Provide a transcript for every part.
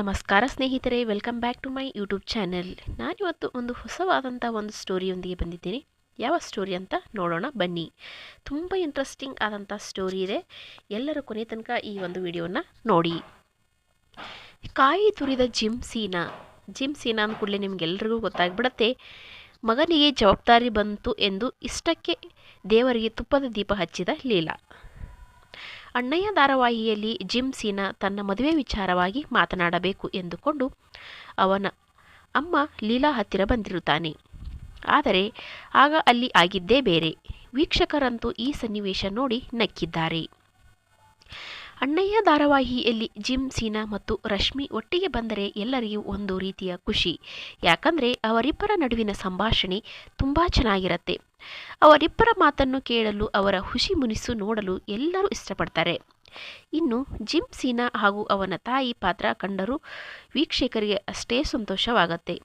ನಮಸ್ಕಾರ ಸ್ನೇಹಿತರೆ welcome back to my YouTube channel ನಾನಿವತ್ತು ಒಂದು ಹೊಸವಾದಂಥ ಒಂದು ಸ್ಟೋರಿಯೊಂದಿಗೆ ಬಂದಿದ್ದೀನಿ. ಯಾವ ಸ್ಟೋರಿ ಅಂತ ನೋಡೋಣ, ಬನ್ನಿ. ತುಂಬ ಇಂಟ್ರೆಸ್ಟಿಂಗ್ ಆದಂಥ ಸ್ಟೋರಿ ಇದೆ. ಎಲ್ಲರೂ ಕೊನೆ ತನಕ ಈ ಒಂದು ವಿಡಿಯೋನ ನೋಡಿ. ಕಾಯಿ ತುರಿದ ಜಿಮ್ ಸೀನಾ ಜಿಮ್ ಸೀನಾ ಅಂದ ಕೂಡಲೇ ನಿಮಗೆಲ್ರಿಗೂ ಗೊತ್ತಾಗ್ಬಿಡತ್ತೆ. ಮಗನಿಗೆ ಜವಾಬ್ದಾರಿ ಬಂತು ಎಂದು ಇಷ್ಟಕ್ಕೆ ದೇವರಿಗೆ ತುಪ್ಪದ ದೀಪ ಹಚ್ಚಿದ ಲೀಲಾ. ಅಣ್ಣಯ್ಯ ಧಾರಾವಾಹಿಯಲ್ಲಿ ಜಿಮ್ ಸೀನಾ ತನ್ನ ಮದುವೆ ವಿಚಾರವಾಗಿ ಮಾತನಾಡಬೇಕು ಎಂದುಕೊಂಡು ಅವನ ಅಮ್ಮ ಲೀಲಾ ಹತ್ತಿರ ಬಂದಿರುತ್ತಾನೆ. ಆದರೆ ಆಗ ಅಲ್ಲಿ ಆಗಿದ್ದೇ ಬೇರೆ. ವೀಕ್ಷಕರಂತೂ ಈ ಸನ್ನಿವೇಶ ನೋಡಿ ನಕ್ಕಿದ್ದಾರೆ. ಅಣ್ಣಯ್ಯ ಧಾರಾವಾಹಿಯಲ್ಲಿ ಜಿಮ್, ಸೀನಾ ಮತ್ತು ರಶ್ಮಿ ಒಟ್ಟಿಗೆ ಬಂದರೆ ಎಲ್ಲರಿಗೂ ಒಂದು ರೀತಿಯ ಖುಷಿ. ಯಾಕಂದರೆ ಅವರಿಬ್ಬರ ನಡುವಿನ ಸಂಭಾಷಣೆ ತುಂಬ ಚೆನ್ನಾಗಿರುತ್ತೆ. ಅವರಿಬ್ಬರ ಮಾತನ್ನು ಕೇಳಲು, ಅವರ ಖುಷಿ ಮುನಿಸು ನೋಡಲು ಎಲ್ಲರೂ ಇಷ್ಟಪಡ್ತಾರೆ. ಇನ್ನು ಜಿಮ್, ಸೀನಾ ಹಾಗೂ ಅವನ ತಾಯಿ ಪಾತ್ರ ಕಂಡರೂ ವೀಕ್ಷಕರಿಗೆ ಅಷ್ಟೇ ಸಂತೋಷವಾಗತ್ತೆ.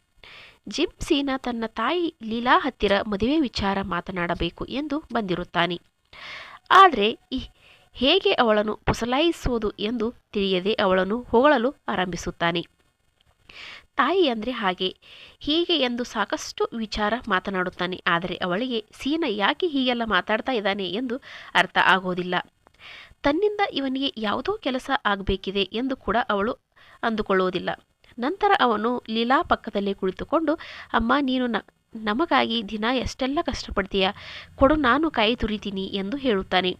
ಜಿಮ್, ಸೀನಾ ತನ್ನ ತಾಯಿ ಲೀಲಾ ಹತ್ತಿರ ಮದುವೆ ವಿಚಾರ ಮಾತನಾಡಬೇಕು ಎಂದು ಬಂದಿರುತ್ತಾನೆ. ಆದರೆ ಈ ಹೇಗೆ ಅವಳನ್ನು ಪುಸಲಾಯಿಸುವುದು ಎಂದು ತಿಳಿಯದೆ ಅವಳನ್ನು ಹೊಗಳಲು ಆರಂಭಿಸುತ್ತಾನೆ. ತಾಯಿ ಅಂದರೆ ಹಾಗೆ, ಹೀಗೆ ಎಂದು ಸಾಕಷ್ಟು ವಿಚಾರ ಮಾತನಾಡುತ್ತಾನೆ. ಆದರೆ ಅವಳಿಗೆ ಸೀನ ಯಾಕೆ ಹೀಗೆಲ್ಲ ಮಾತಾಡ್ತಾ ಇದ್ದಾನೆ ಎಂದು ಅರ್ಥ ಆಗೋದಿಲ್ಲ. ತನ್ನಿಂದ ಇವನಿಗೆ ಯಾವುದೋ ಕೆಲಸ ಆಗಬೇಕಿದೆ ಎಂದು ಕೂಡ ಅವಳು ಅಂದುಕೊಳ್ಳುವುದಿಲ್ಲ. ನಂತರ ಅವನು ಲೀಲಾ ಪಕ್ಕದಲ್ಲೇ ಕುಳಿತುಕೊಂಡು, ಅಮ್ಮ, ನೀನು ನಮಗಾಗಿ ದಿನ ಎಷ್ಟೆಲ್ಲ ಕಷ್ಟಪಡ್ತೀಯ? ಕೊಡು, ನಾನು ಕಾಯಿ ತುರಿತೀನಿ ಎಂದು ಹೇಳುತ್ತಾನೆ.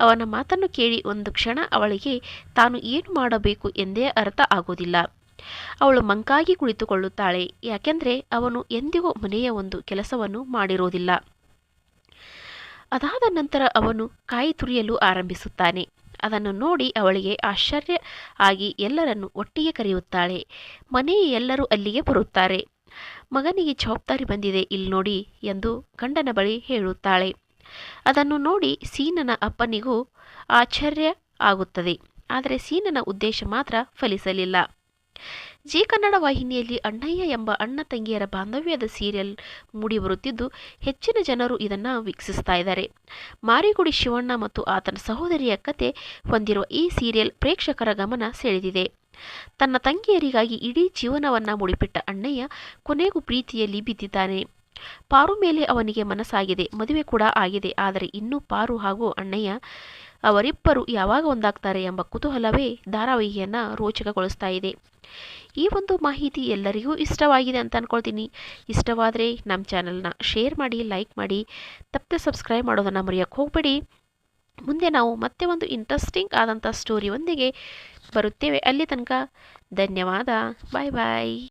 ಅವನ ಮಾತನ್ನು ಕೇಳಿ ಒಂದು ಕ್ಷಣ ಅವಳಿಗೆ, ತಾನು ಏನು ಮಾಡಬೇಕು? ಎಂದೇ ಅರ್ಥ ಆಗೋದಿಲ್ಲ. ಅವಳು ಮಂಕಾಗಿ ಕುಳಿತುಕೊಳ್ಳುತ್ತಾಳೆ. ಯಾಕೆಂದರೆ ಅವನು ಎಂದಿಗೂ ಮನೆಯ ಒಂದು ಕೆಲಸವನ್ನು ಮಾಡಿರೋದಿಲ್ಲ. ಅದಾದ ನಂತರ ಅವನು ಕಾಯಿ ತುರಿಯಲು ಆರಂಭಿಸುತ್ತಾನೆ. ಅದನ್ನು ನೋಡಿ ಅವಳಿಗೆ ಆಶ್ಚರ್ಯ ಆಗಿ ಎಲ್ಲರನ್ನು ಒಟ್ಟಿಗೆ ಕರೆಯುತ್ತಾಳೆ. ಮನೆಯ ಎಲ್ಲರೂ ಅಲ್ಲಿಗೆ ಬರುತ್ತಾರೆ. ಮಗನಿಗೆ ಜವಾಬ್ದಾರಿ ಬಂದಿದೆ ಇಲ್ಲಿ ನೋಡಿ ಎಂದು ಗಂಡನ ಬಳಿ ಹೇಳುತ್ತಾಳೆ. ಅದನ್ನು ನೋಡಿ ಸೀನನ ಅಪ್ಪನಿಗೂ ಆಶ್ಚರ್ಯ ಆಗುತ್ತದೆ. ಆದರೆ ಸೀನನ ಉದ್ದೇಶ ಮಾತ್ರ ಫಲಿಸಲಿಲ್ಲ. ಜಿ ಕನ್ನಡ ವಾಹಿನಿಯಲ್ಲಿ ಅಣ್ಣಯ್ಯ ಎಂಬ ಅಣ್ಣ ತಂಗಿಯರ ಬಾಂಧವ್ಯದ ಸೀರಿಯಲ್ ಮೂಡಿಬರುತ್ತಿದ್ದು ಹೆಚ್ಚಿನ ಜನರು ಇದನ್ನು ವೀಕ್ಷಿಸ್ತಾ ಇದ್ದಾರೆ. ಮಾರಿಗುಡಿ ಶಿವಣ್ಣ ಮತ್ತು ಆತನ ಸಹೋದರಿಯ ಕತೆ ಹೊಂದಿರುವ ಈ ಸೀರಿಯಲ್ ಪ್ರೇಕ್ಷಕರ ಗಮನ ಸೆಳೆದಿದೆ. ತನ್ನ ತಂಗಿಯರಿಗಾಗಿ ಇಡೀ ಜೀವನವನ್ನ ಮುಡಿಪಿಟ್ಟ ಅಣ್ಣಯ್ಯ ಕೊನೆಗೂ ಪ್ರೀತಿಯಲ್ಲಿ ಬಿದ್ದಿದ್ದಾನೆ. ಪಾರು ಮೇಲೆ ಅವನಿಗೆ ಮನಸ್ಸಾಗಿದೆ, ಮದುವೆ ಕೂಡ ಆಗಿದೆ, ಆದರೆ ಇನ್ನೂ ಪಾರು ಹಾಗೂ ಅಣ್ಣಯ್ಯ ಅವರಿಬ್ಬರು ಯಾವಾಗ ಒಂದಾಗ್ತಾರೆ ಎಂಬ ಕುತೂಹಲವೇ ಧಾರಾವಾಹಿಯನ್ನು ರೋಚಕಗೊಳಿಸ್ತಾ ಇದೆ. ಈ ಒಂದು ಮಾಹಿತಿ ಎಲ್ಲರಿಗೂ ಇಷ್ಟವಾಗಿದೆ ಅಂತ ಅಂದ್ಕೊಳ್ತೀನಿ ಇಷ್ಟವಾದರೆ ನಮ್ಮ ಚಾನಲ್ನ ಶೇರ್ ಮಾಡಿ ಲೈಕ್ ಮಾಡಿ, ತಪ್ಪದೆ ಸಬ್ಸ್ಕ್ರೈಬ್ ಮಾಡೋದನ್ನು ಮರೆಯೋಕ್ಕೆ ಹೋಗಬೇಡಿ. ಮುಂದೆ ನಾವು ಮತ್ತೆ ಒಂದು ಇಂಟ್ರೆಸ್ಟಿಂಗ್ ಆದಂಥ ಸ್ಟೋರಿಯೊಂದಿಗೆ ಬರುತ್ತೇವೆ. ಅಲ್ಲಿ ತನಕ ಧನ್ಯವಾದ. ಬಾಯ್ ಬಾಯ್